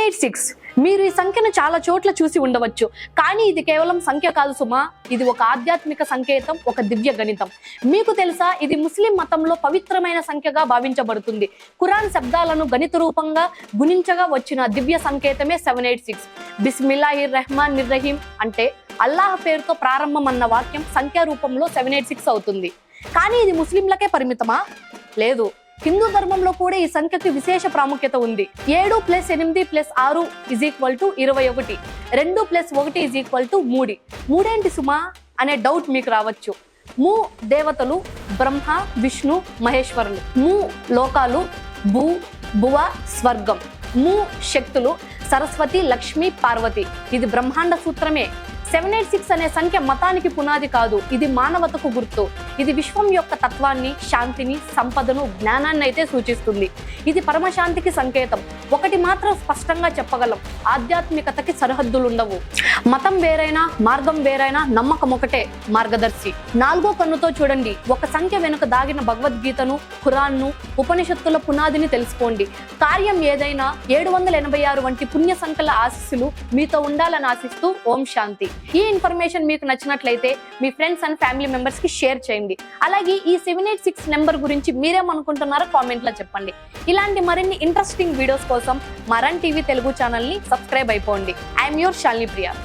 Seven eight six. మీరు ఈ సంఖ్యను చాలా చోట్ల చూసి ఉండవచ్చు. కానీ ఇది కేవలం సంఖ్య కాదు సుమా. ఇది ఒక ఆధ్యాత్మిక సంకేతం ఒక దివ్య గణితం. మీకు తెలుసా ఇది ముస్లిం మతంలో పవిత్రమైన సంఖ్యగా భావించబడుతుంది. ఖురాన్ శబ్దాలను గణిత రూపంగా గుణించగా వచ్చిన దివ్య సంకేతమే సెవెన్ ఎయిట్ సిక్స్. బిస్మిల్లాహిర్ రెహమాన్ నిర్రహీం అంటే అల్లాహ్ పేరుతో ప్రారంభం అన్న వాక్యం సంఖ్యా రూపంలో సెవెన్ ఎయిట్ సిక్స్ అవుతుంది. కానీ ఇది ముస్లింలకే పరిమితమా? లేదు. హిందూ ధర్మంలో కూడా ఈ సంఖ్యకి విశేష ప్రాముఖ్యత ఉంది. ఏడు ప్లస్ ఎనిమిది ప్లస్ ఆరు ఇజ్ ఈక్వల్ టు ఇరవై ఒకటి. రెండు ప్లస్ ఒకటి ఇజ్ ఈక్వల్ టు మూడి. మూడేంటి సుమా? అనే డౌట్ మీకు రావచ్చు. మూ దేవతలు బ్రహ్మ విష్ణు మహేశ్వరులు. ము లోకాలు భూ భువ స్వర్గం. మూ శక్తులు సరస్వతి లక్ష్మి పార్వతి. ఇది బ్రహ్మాండ సూత్రమే. సెవెన్ ఎయిట్ సిక్స్ అనే సంఖ్య మతానికి పునాది కాదు. ఇది మానవతకు గుర్తు. ఇది విశ్వం యొక్క తత్వాన్ని శాంతిని సంపదను జ్ఞానాన్ని అయితే సూచిస్తుంది. ఇది పరమశాంతికి సంకేతం. ఒకటి మాత్రం స్పష్టంగా చెప్పగలం. ఆధ్యాత్మికతకి సరిహద్దులు ఉండవు మతం వేరైనా మార్గం వేరైనా నమ్మకం ఒకటే మార్గదర్శి. నాలుగో కన్నుతో చూడండి. ఒక సంఖ్య వెనుక దాగిన భగవద్గీతను ఖురాన్ను ఉపనిషత్తుల పునాదిని తెలుసుకోండి. కార్యం ఏదైనా ఏడు వందల ఎనభై ఆరు వంటి పుణ్య సంఖ్యల ఆశీస్సులు మీతో ఉండాలని ఆశిస్తూ ఓం శాంతి. ఈ ఇన్ఫర్మేషన్ మీకు నచ్చినట్లయితే మీ ఫ్రెండ్స్ అండ్ ఫ్యామిలీ మెంబర్స్కి షేర్ చేయండి. అలాగే ఈ సెవెన్ ఎయిట్ సిక్స్ నెంబర్ గురించి మీరేమనుకుంటున్నారో కామెంట్లో చెప్పండి. ఇలాంటి మరిన్ని ఇంట్రెస్టింగ్ వీడియోస్ కోసం మరన్ టీవీ తెలుగు ఛానల్ని సబ్స్క్రైబ్ అయిపోండి. I'm your Shalini Priya.